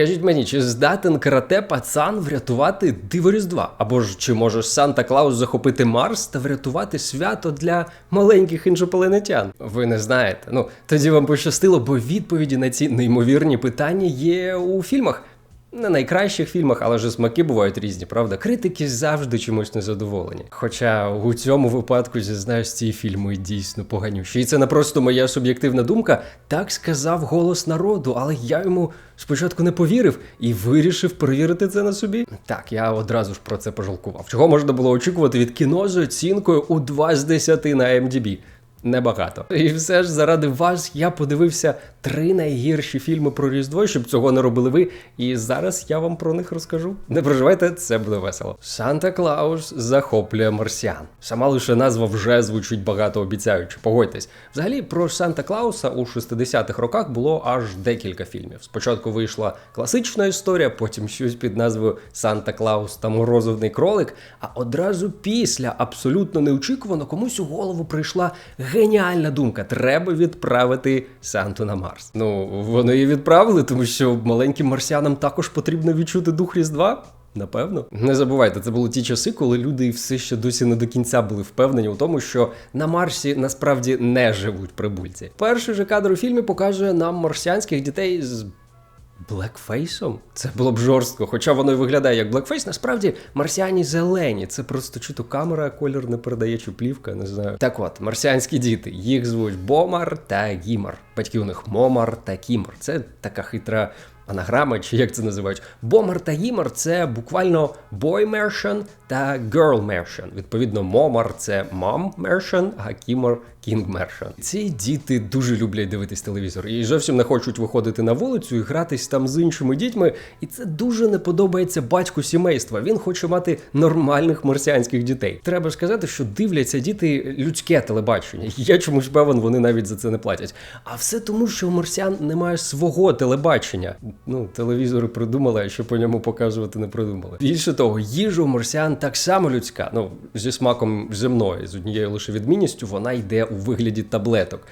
Скажіть мені, чи здатен карате пацан врятувати диво Різдва? Або ж чи може Санта Клаус захопити Марс та врятувати свято для маленьких іншопланетян? Ви не знаєте. Ну тоді вам пощастило, бо відповіді на ці неймовірні питання є у фільмах. Не найкращих фільмах, але ж смаки бувають різні, правда? Критики завжди чомусь незадоволені. Хоча у цьому випадку зізнаюсь, ці фільми дійсно поганющі. І це не просто моя суб'єктивна думка. Так сказав голос народу, але я йому спочатку не повірив і вирішив перевірити це на собі. Так, я одразу ж про це пожалкував. Чого можна було очікувати від кіно з оцінкою у 2 з 10 на MDB? Небагато. І все ж заради вас я подивився три найгірші фільми про Різдво, щоб цього не робили ви. І зараз я вам про них розкажу. Не переживайте, це буде весело. Санта Клаус захоплює марсіан. Сама лише назва вже звучить багато обіцяючи. Погодьтесь. Взагалі про Санта Клауса у 60-х роках було аж декілька фільмів. Спочатку вийшла класична історія, потім щось під назвою Санта Клаус та Морозовний кролик. А одразу після абсолютно неочікувано комусь у голову прийшла геніальна думка: треба відправити Санту на Марс. Ну вони її відправили, тому що маленьким марсіанам також потрібно відчути дух Різдва. Напевно, не забувайте, це були ті часи, коли люди все ще досі не до кінця були впевнені у тому, що на Марсі насправді не живуть прибульці. Перший же кадр у фільмі показує нам марсіанських дітей з Блекфейсом? Це було б жорстко, хоча воно і виглядає як блекфейс. Насправді марсіані зелені. Це просто чи то камера колір не передає, чи плівка, не знаю. Так от, марсіанські діти. Їх звуть Бомар та Гімар. Батьки у них Момар та Кімар. Це така хитра анаграма, чи як це називають. Бомар та Гімар це буквально boy merchant та girl merchant. Відповідно, Момар це mom merchant, а Кімар King Merchant. Ці діти дуже люблять дивитись телевізор і зовсім не хочуть виходити на вулицю і гратись там з іншими дітьми. І це дуже не подобається батьку сімейства. Він хоче мати нормальних марсіанських дітей. Треба сказати, що дивляться діти людське телебачення. Я чомусь певен, вони навіть за це не платять. А все тому, що у марсіан немає свого телебачення. Ну, телевізори придумали, а що по ньому показувати не придумали. Більше того, їжа у марсіан так само людська. Ну зі смаком земної, з однією лише відмінністю, вона йде у вигляді таблеток.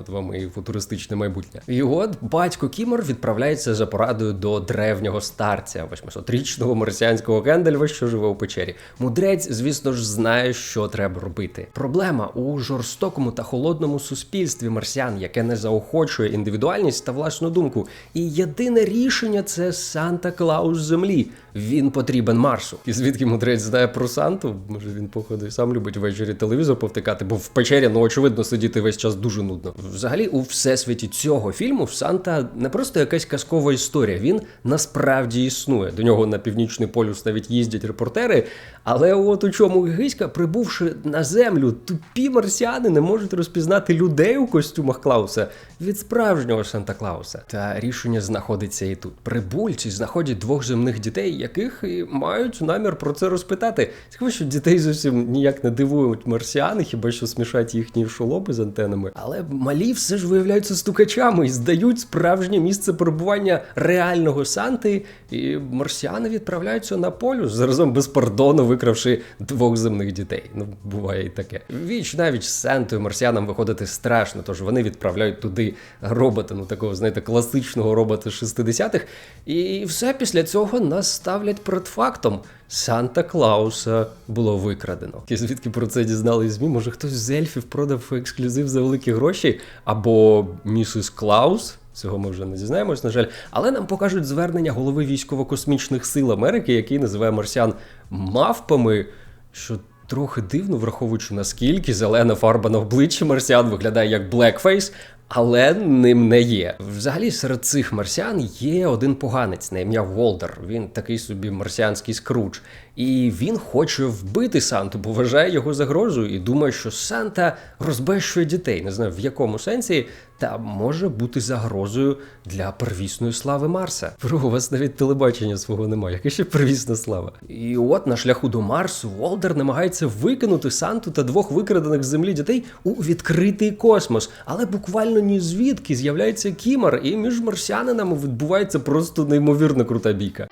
От вам і футуристичне майбутнє. І от батько Кімор відправляється за порадою до древнього старця, 800-річного марсіанського Гендальва, що живе у печері. Мудрець, звісно ж, знає, що треба робити. Проблема у жорстокому та холодному суспільстві марсіан, яке не заохочує індивідуальність та власну думку. І єдине рішення це Санта Клаус землі. Він потрібен Марсу. І звідки мудрець знає про Санту? Може він, походу, і сам любить ввечері телевізор повтикати, бо в печері, ну очевидно, сидіти весь час дуже нудно. Взагалі, у всесвіті цього фільму в Санта не просто якась казкова історія. Він насправді існує. До нього на північний полюс навіть їздять репортери. Але от у чому гиська, прибувши на землю, тупі марсіани не можуть розпізнати людей у костюмах Клауса від справжнього Санта Клауса. Та рішення знаходиться і тут. Прибульці знаходять двох земних дітей, яких і мають намір про це розпитати. Цікаво, що дітей зовсім ніяк не дивують марсіани, хіба що смішать їхні шолоби з антенами. Але малі все ж виявляються стукачами і здають справжнє місце перебування реального Санти, і марсіани відправляються на полюс заразом без пардону, викравши двох земних дітей. Ну, буває і таке. Віч навіть з Сантою марсіанам виходити страшно, тож вони відправляють туди робота, ну такого, знаєте, класичного робота 60-х. І все після цього нас ставлять перед фактом. Санта Клауса було викрадено. І звідки про це дізнали ЗМІ? Може хтось з ельфів продав ексклюзив за великі гроші? Або місіс Клаус? Цього ми вже не дізнаємось, на жаль, але нам покажуть звернення голови військово-космічних сил Америки, який називає марсіан мавпами, що трохи дивно, враховуючи наскільки зелена фарба на обличчі марсіан виглядає як блекфейс, але ним не є. Взагалі, серед цих марсіан є один поганець на ім'я Волдер. Він такий собі марсіанський скруч. І він хоче вбити Санту, бо вважає його загрозою і думає, що Санта розбещує дітей. Не знаю в якому сенсі, та може бути загрозою для первісної слави Марса. Про у вас навіть телебачення свого немає. Яка ще первісна слава? І от на шляху до Марсу Волдер намагається викинути Санту та двох викрадених з землі дітей у відкритий космос, але буквально ні звідки з'являється кімар, і між марсіанинами відбувається просто неймовірно крута бійка.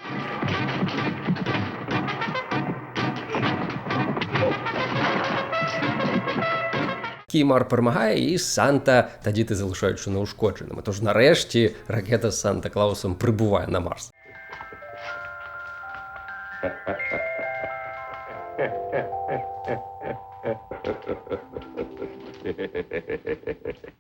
Кімар перемагає, і Санта та діти залишаються неушкодженими. Тож нарешті ракета з Санта Клаусом прибуває на Марс.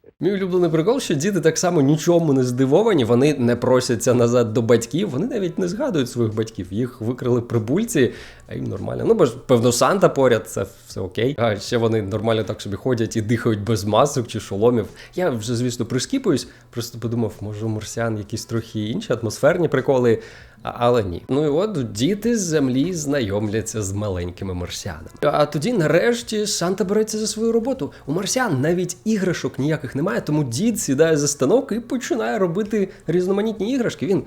Мій улюблений прикол, що діти так само нічому не здивовані, вони не просяться назад до батьків, вони навіть не згадують своїх батьків. Їх викрили прибульці, а їм нормально. Ну, бо ж, певно, Санта поряд, це все окей. А ще вони нормально так собі ходять і дихають без масок чи шоломів. Я вже, звісно, прискіпуюсь, просто подумав, може, у марсіан якісь трохи інші атмосферні приколи. Але ні. Ну і от діти з землі знайомляться з маленькими марсіанами. А тоді, нарешті, Санта береться за свою роботу. У марсіан навіть іграшок ніяких немає, тому дід сідає за станок і починає робити різноманітні іграшки. Він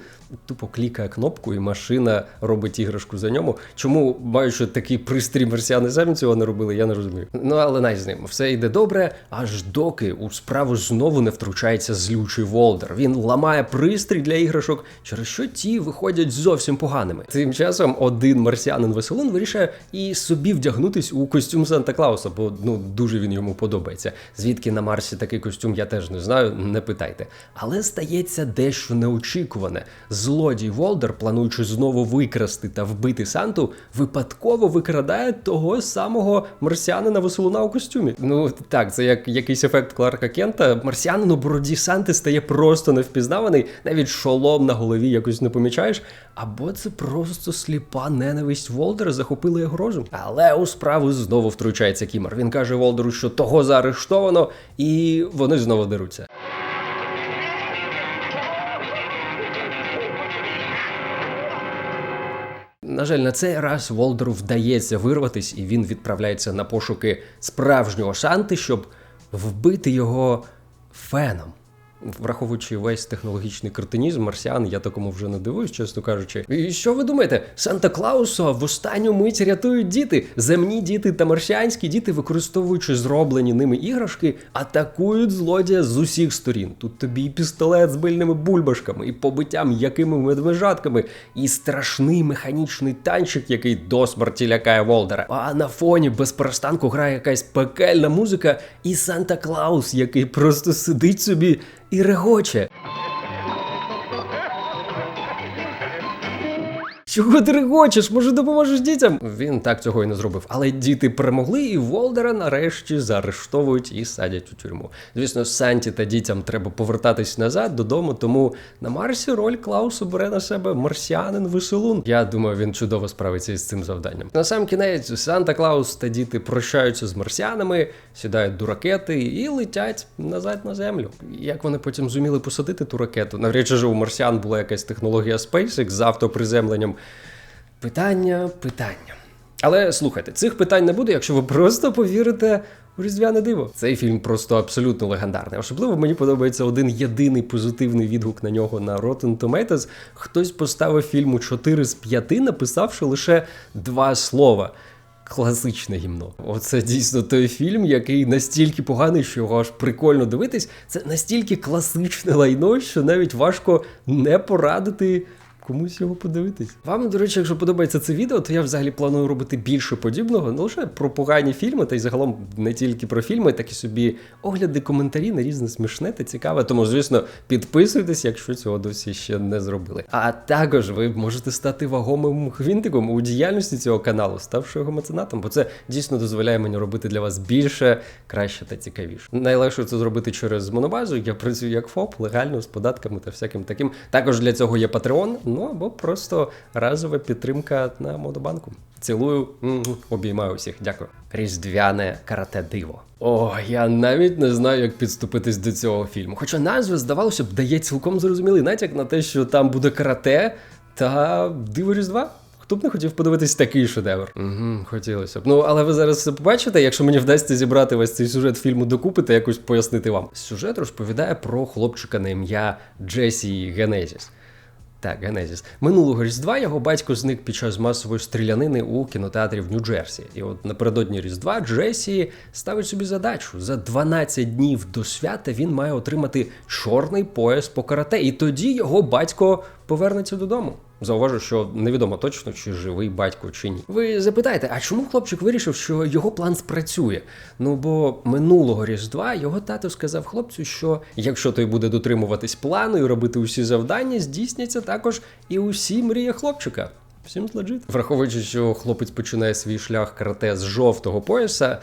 тупо клікає кнопку, і машина робить іграшку за ньому. Чому, маючи такий пристрій марсіани самі цього не робили, я не розумію. Ну але най з ним, все йде добре, аж доки у справу знову не втручається злючий Волдер. Він ламає пристрій для іграшок, через що ті виходять зовсім поганими. Тим часом один марсіанин веселун вирішує і собі вдягнутись у костюм Санта Клауса, бо ну дуже він йому подобається. Звідки на Марсі такий костюм, я теж не знаю, не питайте. Але стається дещо неочікуване. Злодій Волдер, плануючи знову викрасти та вбити Санту, випадково викрадає того самого марсіанина веселуна у костюмі. Ну так, це як якийсь ефект Кларка Кента. Марсіанин у бороді Санти стає просто невпізнаваний, навіть шолом на голові якось не помічаєш. Або це просто сліпа ненависть Волдера захопила його розум. Але у справу знову втручається Кімер. Він каже Волдеру, що того заарештовано, і вони знову деруться. На жаль, на цей раз Волдеру вдається вирватись, і він відправляється на пошуки справжнього Санти, щоб вбити його феном. Враховуючи весь технологічний кретинізм марсіан, я такому вже не дивуюсь, чесно кажучи. І що ви думаєте? Санта Клауса в останню мить рятують діти. Земні діти та марсіанські діти, використовуючи зроблені ними іграшки, атакують злодія з усіх сторін. Тут тобі і пістолет з бильними бульбашками, і побиття м'якими медвежатками, і страшний механічний танчик, який до смерті лякає Волдера. А на фоні без перестанку грає якась пекельна музика, і Санта Клаус, який просто сидить собі і регоче. Чого ти регочеш? Може, допоможеш дітям? Він так цього і не зробив. Але діти перемогли, і Волдера нарешті заарештовують і садять у тюрму. Звісно, Санті та дітям треба повертатись назад додому, тому на Марсі роль Клаусу бере на себе марсіанин веселун. Я думаю, він чудово справиться із цим завданням. На сам кінець Санта Клаус та діти прощаються з марсіанами, сідають до ракети і летять назад на землю. Як вони потім зуміли посадити ту ракету? Навряд чи ж у марсіан була якась технологія SpaceX з автоприземленням. Питання, питання. Але слухайте, цих питань не буде, якщо ви просто повірите у різдвяне диво. Цей фільм просто абсолютно легендарний. Особливо мені подобається один єдиний позитивний відгук на нього на Rotten Tomatoes. Хтось поставив фільму 4 з 5, написавши лише два слова. Класичне гімно. Оце дійсно той фільм, який настільки поганий, що його аж прикольно дивитись. Це настільки класичне лайно, що навіть важко не порадити комусь його подивитись. Вам, до речі, якщо подобається це відео, то я взагалі планую робити більше подібного, не лише про погані фільми, та й загалом не тільки про фільми, так і собі огляди, коментарі на різне смішне та цікаве. Тому, звісно, підписуйтесь, якщо цього досі ще не зробили. А також ви можете стати вагомим гвинтиком у діяльності цього каналу, ставши його меценатом, бо це дійсно дозволяє мені робити для вас більше, краще та цікавіше. Найлегше це зробити через монобазу. Я працюю як ФОП, легально з податками та всяким таким. Також для цього є Patreon, ну або просто разова підтримка на Модобанку. Цілую, обіймаю усіх. Дякую. Різдвяне карате диво. О, я навіть не знаю, як підступитись до цього фільму. Хоча назва, здавалося б, дає цілком зрозумілий натяк на те, що там буде карате та диво Різдва. Хто б не хотів подивитись такий шедевр? Угу, хотілося б. Ну, але ви зараз все побачите, якщо мені вдасться зібрати весь цей сюжет фільму докупи та якось пояснити вам. Сюжет розповідає про хлопчика на ім'я Джесі Генезіс. Так, Генезіс. Минулого Різдва його батько зник під час масової стрілянини у кінотеатрі в Нью-Джерсі. І от напередодні Різдва Джесі ставить собі задачу. За 12 днів до свята він має отримати чорний пояс по карате. І тоді його батько повернеться додому. Зауважу, що невідомо точно, чи живий батько чи ні. Ви запитаєте, а чому хлопчик вирішив, що його план спрацює? Ну бо минулого різдва його тато сказав хлопцю, що якщо той буде дотримуватись плану і робити усі завдання, здійсняться також і усі мрії хлопчика. Всім лежить. Враховуючи, що хлопець починає свій шлях карате з жовтого пояса.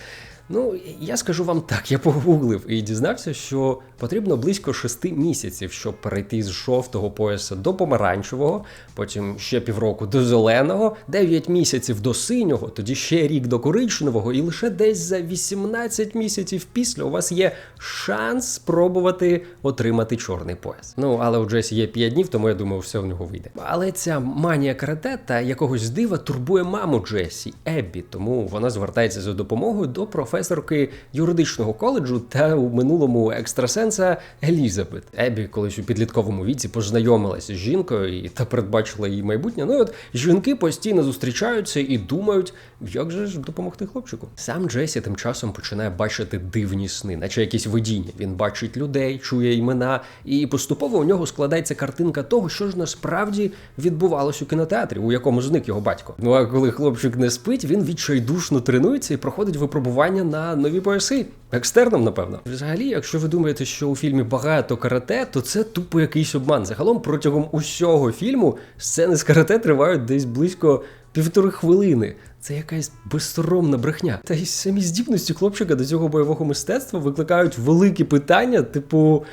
Ну, я скажу вам так, я погуглив і дізнався, що потрібно близько шести місяців, щоб перейти з жовтого пояса до помаранчевого, потім ще півроку до зеленого, 9 місяців до синього, тоді ще рік до коричневого, і лише десь за 18 місяців після у вас є шанс спробувати отримати чорний пояс. Ну, але у Джесі є 5 днів, тому я думаю, все в нього вийде. Але ця манія карате та якогось дива турбує маму Джесі, Еббі, тому вона звертається за допомогою до професорки юридичного коледжу та у минулому екстрасенса Елізабет. Еббі колись у підлітковому віці познайомилася з жінкою та передбачила її майбутнє. Ну і от жінки постійно зустрічаються і думають, як же ж допомогти хлопчику. Сам Джесі тим часом починає бачити дивні сни, наче якісь видіння. Він бачить людей, чує імена, і поступово у нього складається картинка того, що ж насправді відбувалось у кінотеатрі, у якому зник його батько. Ну а коли хлопчик не спить, він відчайдушно тренується і проходить випробування на нові пояси. Екстерном, напевно. Взагалі, якщо ви думаєте, що у фільмі багато карате, то це тупо якийсь обман. Загалом протягом усього фільму сцени з карате тривають десь близько півтори хвилини. Це якась безсоромна брехня. Та й самі здібності хлопчика до цього бойового мистецтва викликають великі питання, типу.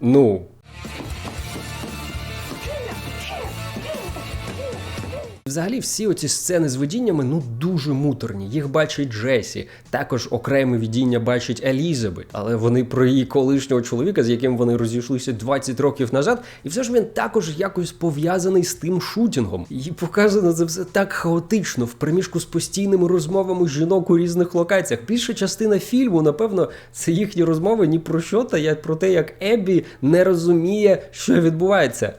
Ну. Взагалі, всі оці сцени з видіннями ну дуже муторні. Їх бачить Джесі. Також окреме видіння бачить Елізабет, але вони про її колишнього чоловіка, з яким вони розійшлися 20 років назад, і все ж він також якось пов'язаний з тим шутінгом. І показано це все так хаотично, в приміжку з постійними розмовами жінок у різних локаціях. Більша частина фільму, напевно, це їхні розмови ні про що, та як про те, як Еббі не розуміє, що відбувається.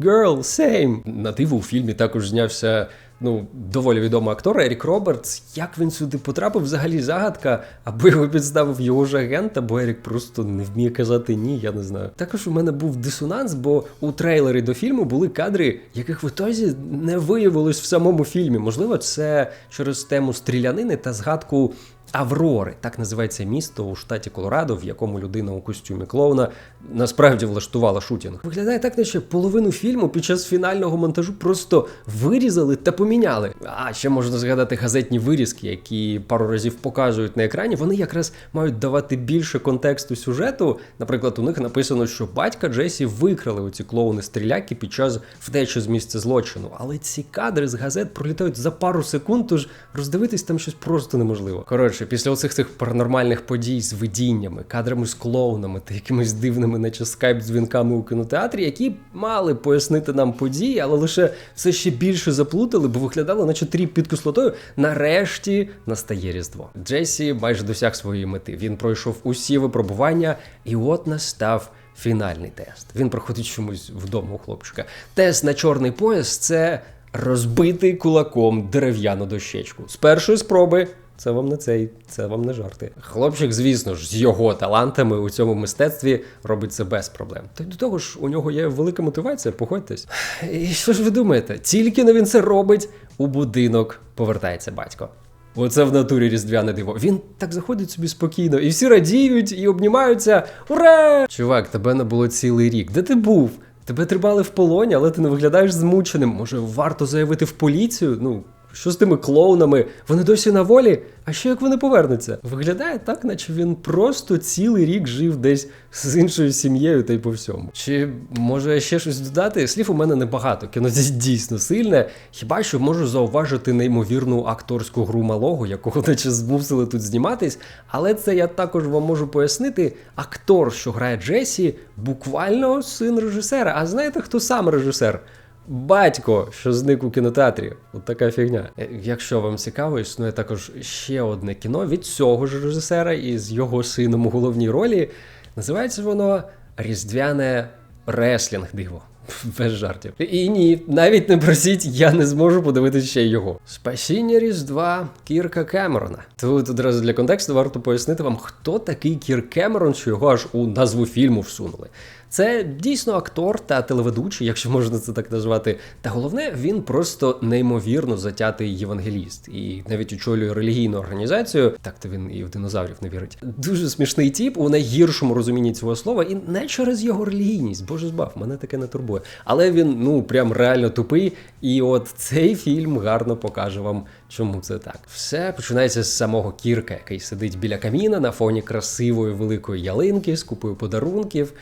Girl, same. На диво у фільмі також знявся ну, доволі відомий актор Ерік Робертс. Як він сюди потрапив, взагалі загадка, або його підставив його ж агент, або Ерік просто не вміє казати ні, я не знаю. Також у мене був дисонанс, бо у трейлері до фільму були кадри, яких в ітозі не виявилось в самому фільмі. Можливо, це через тему стрілянини та згадку. Аврори, так називається місто у штаті Колорадо, в якому людина у костюмі клоуна насправді влаштувала шутінг. Виглядає так, наче половину фільму під час фінального монтажу просто вирізали та поміняли. А ще можна згадати газетні вирізки, які пару разів показують на екрані. Вони якраз мають давати більше контексту сюжету. Наприклад, у них написано, що батька Джесі викрали оці клоуни стріляки під час втечі з місця злочину. Але ці кадри з газет пролітають за пару секунд, тож роздивитись там щось просто неможливо. Коротше, після оцих цих паранормальних подій з видіннями, кадрами з клоунами та якимись дивними, наче скайп-дзвінками у кінотеатрі, які мали пояснити нам події, але лише все ще більше заплутали, бо виглядало, наче тріп під кислотою. Нарешті настає Різдво. Джесі майже досяг своєї мети. Він пройшов усі випробування, і от настав. Фінальний тест. Він проходить чомусь вдома у хлопчика. Тест на чорний пояс це розбитий кулаком дерев'яну дощечку. З першої спроби це вам не цей, це вам не жарти. Хлопчик, звісно ж, з його талантами у цьому мистецтві робить це без проблем. Та й до того ж, у нього є велика мотивація, погодьтесь. І що ж ви думаєте? Тільки не він це робить, у будинок повертається батько. Оце в натурі різдвяне диво. Він так заходить собі спокійно, і всі радіють і обнімаються. Ура! Чувак, тебе не було цілий рік. Де ти був? Тебе тримали в полоні, але ти не виглядаєш змученим. Може, варто заявити в поліцію? Ну, що з тими клоунами? Вони досі на волі? А що як вони повернуться? Виглядає так, наче він просто цілий рік жив десь з іншою сім'єю та й по всьому. Чи може ще щось додати? Слів у мене небагато. Кіно дійсно сильне. Хіба що можу зауважити неймовірну акторську гру малого, якого наче змусили тут зніматись. Але це я також вам можу пояснити. Актор, що грає Джесі, буквально син режисера. А знаєте, хто сам режисер? Батько, що зник у кінотеатрі, от така фігня. Е, Якщо вам цікаво, існує також ще одне кіно від цього ж режисера і з його сином у головній ролі. Називається воно Різдвяне реслінг диво. Без жартів. І ні, навіть не просіть, я не зможу подивитися ще його. Спасіння Різдва Кірка Кемерона. Тут одразу для контексту варто пояснити вам, хто такий Кір Кемерон, що його аж у назву фільму всунули. Це дійсно актор та телеведучий, якщо можна це так назвати. Та головне, він просто неймовірно затятий євангеліст і навіть очолює релігійну організацію. Так то він і в динозаврів не вірить. Дуже смішний тіп у найгіршому розумінні цього слова, і не через його релігійність, боже збав, мене таке не турбує. Але він ну прям реально тупий. І от цей фільм гарно покаже вам, чому це так. Все починається з самого кірка, який сидить біля каміна на фоні красивої великої ялинки з купою подарунків.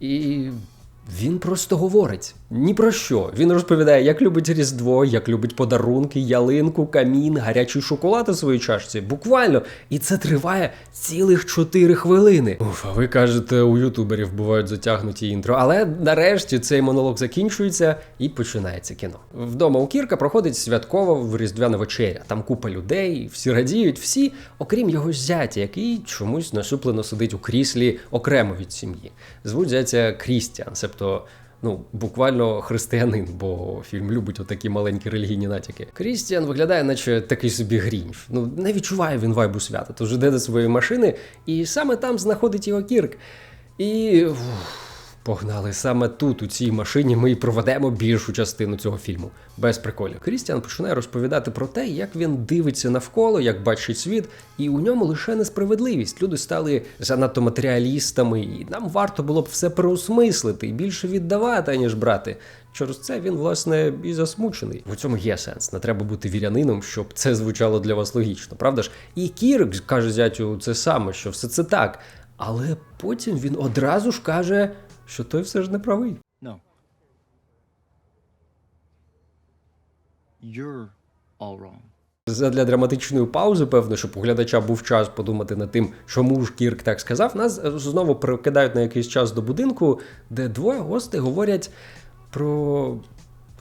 І він просто говорить ні про що. Він розповідає, як любить Різдво, як любить подарунки, ялинку, камін, гарячий шоколад у своїй чашці. Буквально. І це триває цілих 4 хвилини. Уф, а ви кажете, у ютуберів бувають затягнуті інтро. Але нарешті цей монолог закінчується і починається кіно. Вдома у Кірка проходить святкова різдвяна вечеря. Там купа людей, всі радіють, всі, окрім його зятя, який чомусь насуплено сидить у кріслі окремо від сім'ї. Звуть зятя Крістіан, себто. Ну, буквально християнин, бо фільм любить отакі маленькі релігійні натяки. Крістіан виглядає, наче такий собі грінч. Ну, не відчуває він вайбу свята, тож іде до своєї машини, і саме там знаходить його кірк. І. ух, Погнали саме тут, у цій машині, ми і проведемо більшу частину цього фільму. Без приколів. Крістіан починає розповідати про те, як він дивиться навколо, як бачить світ, і у ньому лише несправедливість. Люди стали занадто матеріалістами, і нам варто було б все переосмислити і більше віддавати, ніж брати. Через це він, власне, і засмучений. В цьому є сенс. Не треба бути вірянином, щоб це звучало для вас логічно, правда ж? І Кірк каже зятю це саме, що все це так. Але потім він одразу ж каже, що той все ж не правий. No. You're all wrong. Задля драматичної паузи, певно, щоб у глядача був час подумати над тим, чому ж Кірк так сказав. Нас знову перекидають на якийсь час до будинку, де двоє гостей говорять про.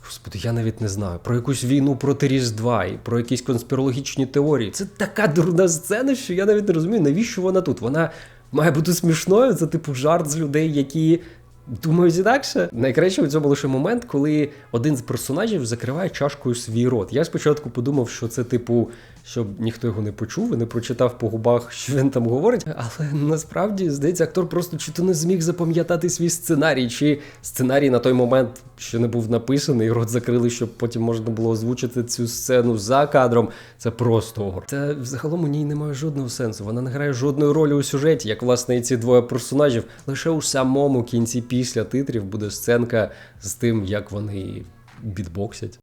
Господи, я навіть не знаю, про якусь війну проти Різдва і про якісь конспірологічні теорії. Це така дурна сцена, що я навіть не розумію, навіщо вона тут. Вона має бути смішною, це типу жарт з людей, які думають інакше. Найкраще у цьому лише момент, коли один з персонажів закриває чашкою свій рот. Я спочатку подумав, що це типу, щоб ніхто його не почув і не прочитав по губах, що він там говорить. Але насправді здається, актор просто чи то не зміг запам'ятати свій сценарій, чи сценарій на той момент ще не був написаний, і рот закрили, щоб потім можна було озвучити цю сцену за кадром. Це просто огор. Та взагалом у ній немає жодного сенсу. Вона не грає жодної ролі у сюжеті, як власне і ці двоє персонажів. Лише у самому кінці після титрів буде сценка з тим, як вони бітбоксять.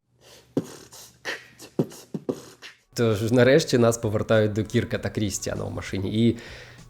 Тож нарешті нас повертають до Кірка та Крістіана в машині. І,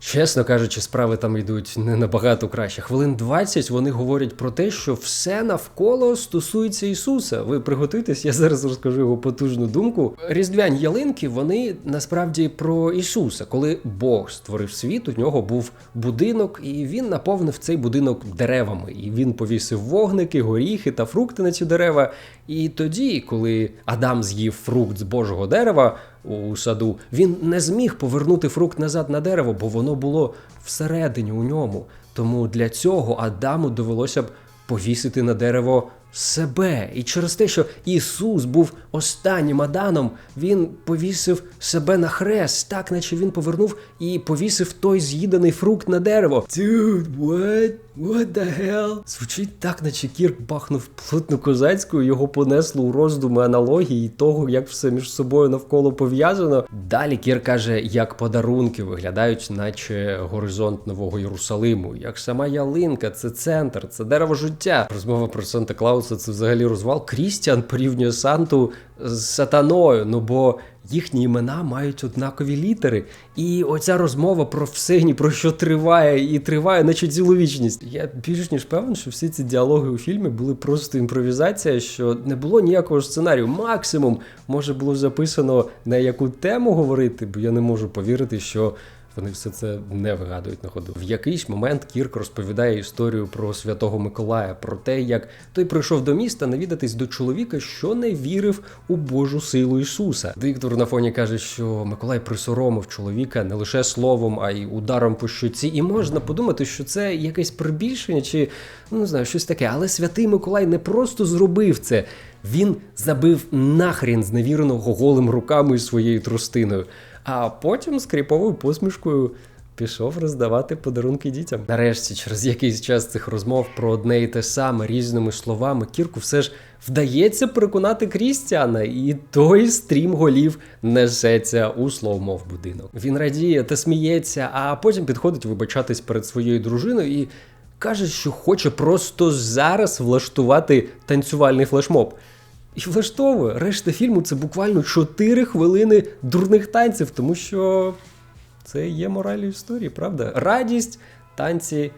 чесно кажучи, справи там йдуть не набагато краще. Хвилин 20 вони говорять про те, що все навколо стосується Ісуса. Ви приготуйтесь, я зараз розкажу його потужну думку. Різдвяні ялинки вони насправді про Ісуса. Коли Бог створив світ, у нього був будинок, і він наповнив цей будинок деревами. І він повісив вогники, горіхи та фрукти на ці дерева. І тоді, коли Адам з'їв фрукт з Божого дерева у саду, він не зміг повернути фрукт назад на дерево, бо воно було всередині у ньому. Тому для цього Адаму довелося б повісити на дерево себе. І через те, що Ісус був останнім Адамом, він повісив себе на хрест, так наче він повернув і повісив той з'їданий фрукт на дерево. Dude, what? What the hell? Звучить так, наче Кірк бахнув плотну козацькою, його понесло у роздуми аналогії того, як все між собою навколо пов'язано. Далі Кір каже, як подарунки виглядають, наче горизонт нового Єрусалиму, як сама ялинка, це центр, це дерево життя. Розмова про Санта Клауса це взагалі розвал. Крістіан порівнює Санту з сатаною, ну бо їхні імена мають однакові літери. І оця розмова про все ні про що триває і триває, наче цілу вічність. Я більш ніж певен, що всі ці діалоги у фільмі були просто імпровізація, що не було ніякого сценарію. Максимум може було записано на яку тему говорити, бо я не можу повірити, що. Вони все це не вигадують на ходу. В якийсь момент Кірк розповідає історію про святого Миколая, про те, як той прийшов до міста навідатись до чоловіка, що не вірив у Божу силу Ісуса. Диктор на фоні каже, що Миколай присоромив чоловіка не лише словом, а й ударом по щоці. І можна подумати, що це якесь прибільшення, чи ну не знаю, щось таке. Але святий Миколай не просто зробив це. Він забив нахрін зневіреного голим руками і своєю тростиною, а потім з кріповою посмішкою пішов роздавати подарунки дітям. Нарешті, через якийсь час цих розмов про одне і те саме різними словами, Кірку все ж вдається переконати Крістіана, і той стрім голів несеться у словмов будинок. Він радіє та сміється, а потім підходить вибачатись перед своєю дружиною і каже, що хоче просто зараз влаштувати танцювальний флешмоб. І влаштовує решта фільму це буквально 4 хвилини дурних танців, тому що це є мораль історії, правда? Радість, танці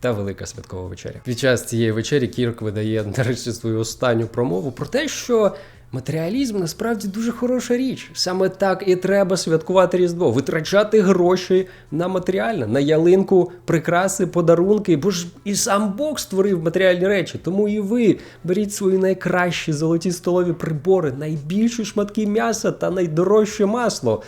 та велика святкова вечеря. Під час цієї вечері Кірк видає нарешті свою останню промову про те, що. Матеріалізм насправді дуже хороша річ. Саме так і треба святкувати Різдво, витрачати гроші на матеріальне, на ялинку, прикраси, подарунки. Бо ж і сам Бог створив матеріальні речі. Тому і ви беріть свої найкращі золоті столові прибори, найбільші шматки м'яса та найдорожче масло.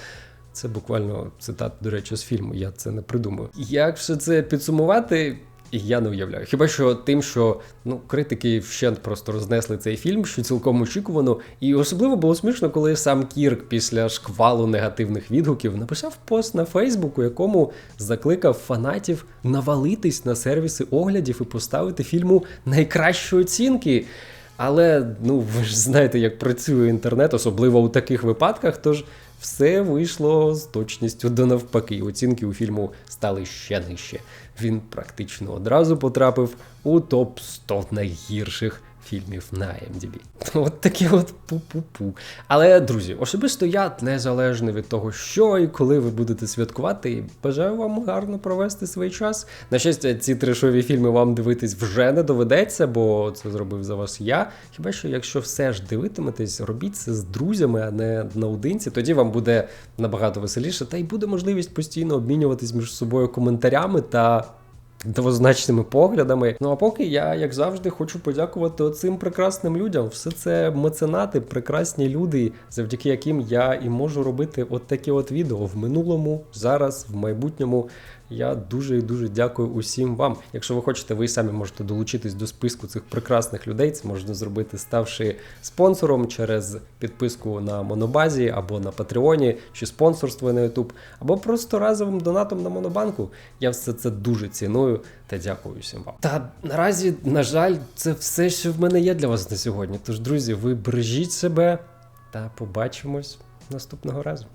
Це буквально цитат, до речі, з фільму. Я це не придумав. Як все це підсумувати? Я не уявляю. Хіба що тим, що ну критики вщент просто рознесли цей фільм, що цілком очікувано, і особливо було смішно, коли сам Кірк після шквалу негативних відгуків написав пост на Фейсбук, у якому закликав фанатів навалитись на сервіси оглядів і поставити фільму найкращі оцінки. Але ну ви ж знаєте, як працює інтернет, особливо у таких випадках. Тож все вийшло з точністю до навпаки. Оцінки у фільму стали ще нижче. Він практично одразу потрапив у топ 100 найгірших фільмів на IMDb. От таке от пу-пу-пу. Але, друзі, особисто я незалежно від того, що і коли ви будете святкувати, бажаю вам гарно провести свій час. На щастя, ці трешові фільми вам дивитись вже не доведеться, бо це зробив за вас я. Хіба що, якщо все ж дивитиметесь, робіть це з друзями, а не наодинці, тоді вам буде набагато веселіше, та й буде можливість постійно обмінюватись між собою коментарями та двозначними поглядами. Ну а поки я, як завжди, хочу подякувати цим прекрасним людям. Все це меценати, прекрасні люди, завдяки яким я і можу робити от такі от відео в минулому, зараз, в майбутньому. Я дуже і дуже дякую усім вам. Якщо ви хочете, ви самі можете долучитись до списку цих прекрасних людей. Це можна зробити, ставши спонсором через підписку на Монобазі або на Патреоні, чи спонсорство на YouTube, або просто разовим донатом на Монобанку. Я все це дуже ціную та дякую всім вам. Та наразі, на жаль, це все, що в мене є для вас на сьогодні. Тож, друзі, ви бережіть себе та побачимось наступного разу.